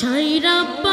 সাইরাব্বানা